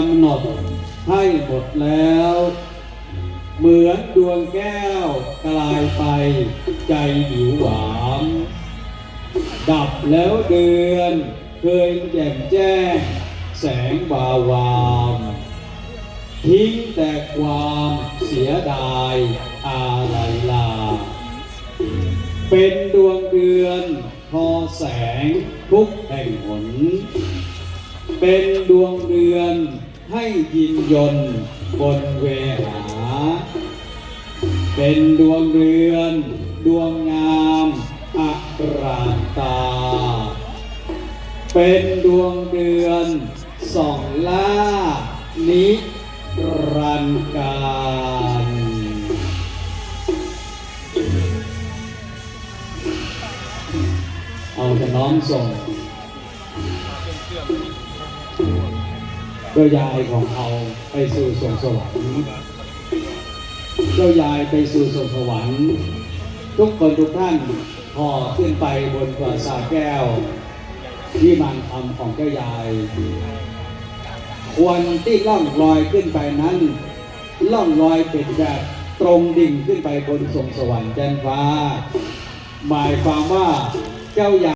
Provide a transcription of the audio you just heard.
กำหนดให้หมดแล้ว เหมือนดวงแก้วกลายไปใจหิวหวามดับแล้วเดือน เคยแจ่มแจ้ง แสงบาวาม ทิ้งแต่ความเสียดายอะไรลา เป็นดวงเดือน พอแสงทุกแห่งหน เป็นดวงเดือนให้ยินยนต์บนเวหา เป็นดวงเดือน ดวงงามอัรามตา เป็นดวงเดือนส่องล่า นิรันดร์การเอาจะน้อมส่ง เจ้ายายของเราไปสู่สวงสวรรค์เจ้ายายไปสู่สวงสวรรค์ ทุกคนทุกท่านพอขึ้นไปบนปราสาทแก้ว ที่มันทำของเจ้ายาย ควรที่ล่องลอยขึ้นไปนั้น ล่องลอยเป็นแบบตรงดิ่งขึ้นไปบนสวงสวรรค์จันฟ้า หมายความว่าเจ้ายาย